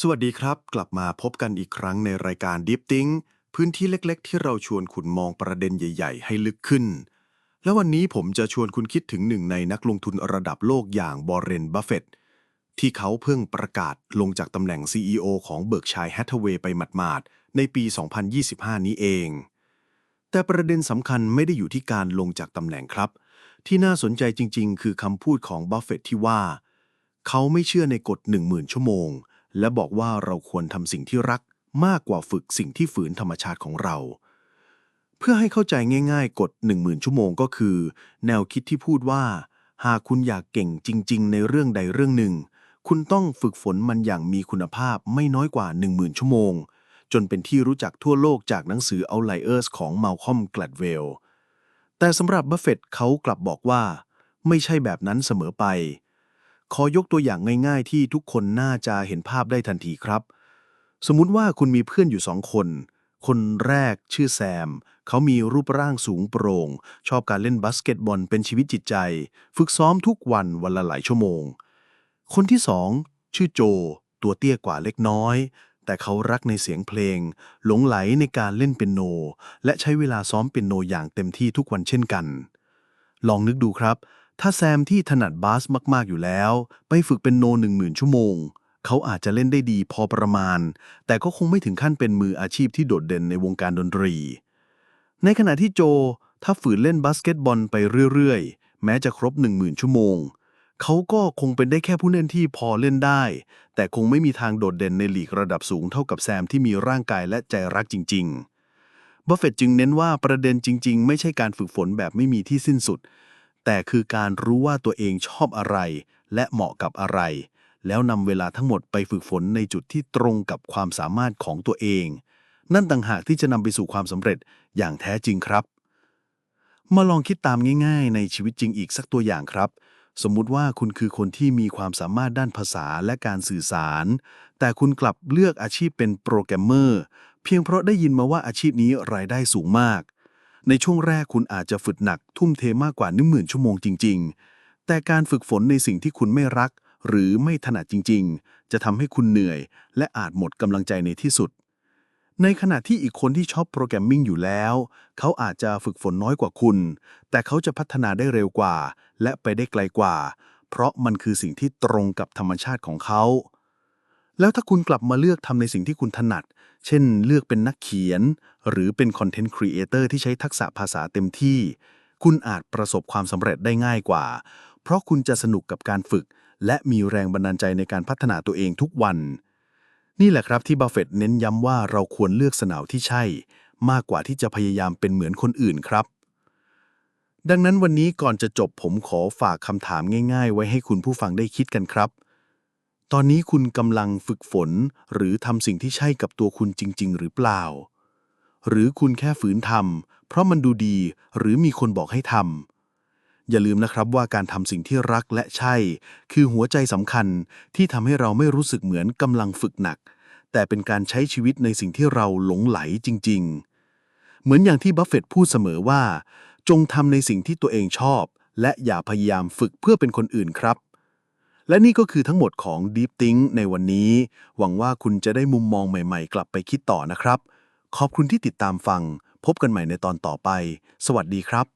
สวัสดีครับ กลับมาพบกันอีกครั้งในรายการ Deep Think พื้นที่เล็กๆ ที่เราชวนคุณมองประเด็นใหญ่ ๆ ให้ลึกขึ้น แล้ววันนี้ผมจะชวนคุณคิดถึงหนึ่งในนักลงทุนระดับโลกอย่างบอร์เรนบัฟเฟตที่เขาเพิ่งประกาศลงจากตำแหน่ง CEO ของเบิร์กชัยแฮทเวย์ไปหมาดๆในปี 2025 นี้เอง แต่ประเด็นสำคัญไม่ได้อยู่ที่การลงจากตำแหน่งครับ ที่น่าสนใจจริง ๆ คือคำพูดของบัฟเฟตที่ว่า เขาไม่เชื่อในกฎ10,000 ชั่วโมง และบอกว่าเราควรทำสิ่งที่รักมากกว่าฝึกสิ่งที่ฝืนธรรมชาติของเรา เพื่อให้เข้าใจง่ายๆ กฎ10,000 ชั่วโมงก็คือ แนวคิดที่พูดว่า หากคุณอยากเก่งจริง ๆ ในเรื่องใดเรื่องหนึ่ง คุณต้องฝึกฝนมันอย่างมีคุณภาพไม่น้อยกว่า 10,000 ชั่วโมง จนเป็นที่รู้จักทั่วโลกจากหนังสือ Outliers ของ Malcolm Gladwell แต่สำหรับบัฟเฟตต์เขากลับบอกว่า ไม่ใช่แบบนั้นเสมอไป ขอยกตัวอย่างง่าย ๆ ที่ทุกคนน่าจะเห็นภาพได้ทันทีครับ สมมุติว่าคุณมีเพื่อนอยู่สองคน คนแรกชื่อแซม เขามีรูปร่างสูงโปร่ง ชอบการเล่นบาสเกตบอลเป็นชีวิตจิตใจ ฝึกซ้อมทุกวันวันละหลายชั่วโมง คนที่สองชื่อโจ ตัวเตี้ยกว่าเล็กน้อย แต่เขารักในเสียงเพลง หลงไหลในการเล่นเปียโน และใช้เวลาซ้อมเปียโนอย่างเต็มที่ทุกวันเช่นกัน ลองนึกดูครับ ถ้าแซมที่ถนัดบาสมาก ๆ อยู่แล้ว ไปฝึกเป็นโนหนึ่งหมื่นชั่วโมง เขาอาจจะเล่นได้ดีพอประมาณ แต่ก็คงไม่ถึงขั้นเป็นมืออาชีพที่โดดเด่นในวงการดนตรี ในขณะที่โจ ถ้าฝืนเล่นบาสเกตบอลไปเรื่อย ๆ แม้จะครบ 10,000 ชั่วโมง เขาก็คงเป็นได้แค่ผู้เล่นที่พอเล่นได้ แต่คงไม่มีทางโดดเด่นในลีกระดับสูงเท่ากับแซมที่มีร่างกายและใจรักจริง ๆบัฟเฟตต์จึงเน้นว่าประเด็นจริง ๆ ไม่ใช่การฝึกฝนแบบไม่มีที่สิ้นสุด แต่คือการรู้ว่าตัวเองชอบอะไร และเหมาะกับอะไร แล้วนำเวลาทั้งหมดไปฝึกฝนในจุดที่ตรงกับความสามารถของตัวเอง นั่นต่างหากที่จะนำไปสู่ความสำเร็จอย่างแท้จริงครับ มาลองคิดตามง่าย ๆ ในชีวิตจริงอีกสักตัวอย่างครับ สมมุติว่าคุณคือคนที่มีความสามารถด้านภาษาและการสื่อสาร แต่คุณกลับเลือกอาชีพเป็นโปรแกรมเมอร์ เพียงเพราะได้ยินมาว่าอาชีพนี้รายได้สูงมาก ในช่วงแรกคุณอาจจะฝึกหนักทุ่มเทมากกว่า10,000ชั่วโมงจริง ๆ แต่การฝึกฝนในสิ่งที่คุณไม่รัก หรือไม่ถนัดจริง ๆ จะทำให้คุณเหนื่อย และอาจหมดกำลังใจในที่สุด ในขณะที่อีกคนที่ชอบโปรแกรมมิ่งอยู่แล้ว เขาอาจจะฝึกฝนน้อยกว่าคุณ แต่เขาจะพัฒนาได้เร็วกว่า และไปได้ไกลกว่า เพราะมันคือสิ่งที่ตรงกับธรรมชาติของเขา แล้วถ้าคุณกลับมาเลือกทำในสิ่งที่คุณถนัด เช่น เลือกเป็นนักเขียน หรือเป็นคอนเทนต์ครีเอเตอร์ที่ใช้ทักษะภาษาเต็มที่ คุณอาจประสบความสำเร็จได้ง่ายกว่า เพราะคุณจะสนุกกับการฝึก และมีแรงบันดาลใจในการพัฒนาตัวเองทุกวัน นี่แหละครับที่บัฟเฟตต์เน้นย้ำว่าเราควรเลือกสนาวที่ใช่ มากกว่าที่จะพยายามเป็นเหมือนคนอื่นครับดังนั้นวันนี้ก่อนจะจบผมขอฝากคำถามง่าย ๆ ไว้ให้คุณผู้ฟังได้คิดกันครับ ตอนนี้คุณกำลังฝึกฝน หรือทำสิ่งที่ใช่กับตัวคุณจริง ๆ หรือเปล่า หรือคุณแค่ฝืนทำเพราะมันดูดีหรือมีคนบอกให้ทำอย่าลืมนะครับว่าการทำสิ่งที่รักและใช่ คือหัวใจสำคัญที่ทำให้เราไม่รู้สึกเหมือนกำลังฝึกหนัก แต่เป็นการใช้ชีวิตในสิ่งที่เราหลงไหลจริง ๆ เหมือนอย่างที่บัฟเฟตต์พูดเสมอว่า จงทำในสิ่งที่ตัวเองชอบ และอย่าพยายามฝึกเพื่อเป็นคนอื่นครับ และนี่ก็คือทั้งหมดของ Deep Think ในวันนี้ หวังว่าคุณจะได้มุมมองใหม่ๆ กลับไปคิดต่อนะครับ ขอบคุณที่ติดตามฟัง พบกันใหม่ในตอนต่อไป สวัสดีครับ